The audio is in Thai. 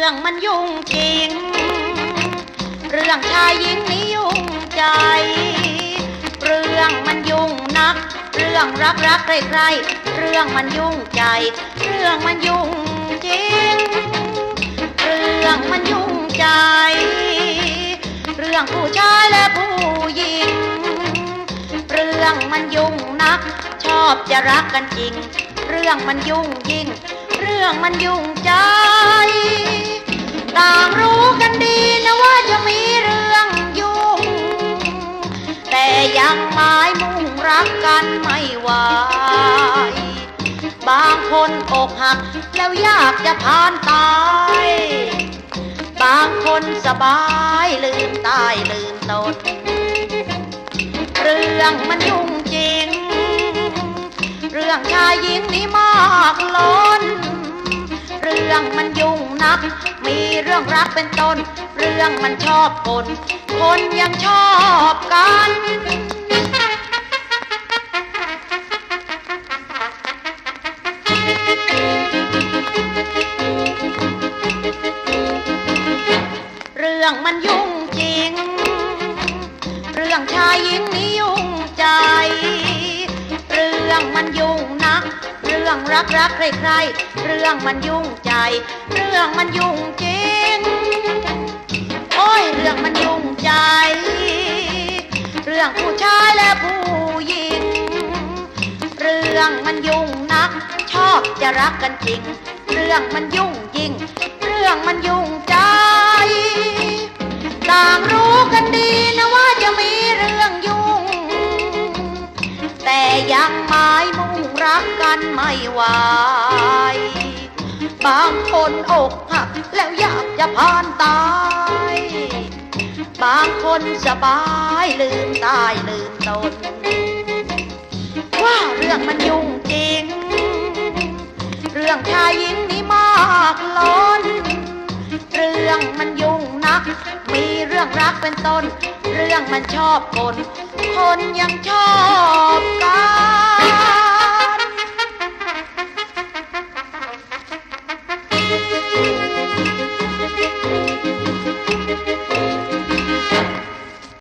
รื่องมันยุ่งจริง เรื่องชายหญิงนี่ยุ่งใจ เรื่องมันยุ่งนัก เรื่องรักรักใครๆเรื่องมันยุ่งใจ เรื่องมันยุ่งจริง เรื่องมันยุ่งใจ เรื่องผู้ชายและผู้หญิง เรื่องมันยุ่งนัก ชอบจะรักกันจริง เรื่องมันยุ่งยิ่ง เรื่องมันยุ่งใจ ยังหมายมุ่งรักกันไม่ไหวบางคนอกหักแล้วยากจะพานตาย บางคนสบายลืมตายลืมตนเรื่องมันยุ่งจริง เรื่องชายหญิงนี่มากล้น เรื่องมันยุ่งัก มีเรื่องรักเป็นต้น เรื่องมันชอบคน คนยังชอบกันเรื่องมันยุ่งจริง เรื่องชายหญิงนี่ยุ่ รักรักใครใครๆเรื่องมันยุ่งใจ เรื่องมันยุ่งจริง โอ้ยเรื่องมันยุ่งใจ เรื่องผู้ชายและผู้หญิง เรื่องมันยุ่งนัก ชอบจะรักกันจริง เรื่องมันยุ่งยิ่งเรื่องมันยุ่งใจ ต่างรู้กันดีนะ ยังหมายมุ่งรักกันไม่ไหวบางคนอกหักแล้วอยากจะพานตาย บางคนสบายลืมตายลืมตน ว่าเรื่องมันยุ่งจริง เรื่องชายหญิงนี่มากล้น เรื่องมันยุ่งนักมี รักเป็นต้น เรื่องมันชอบคน คนยังชอบกัน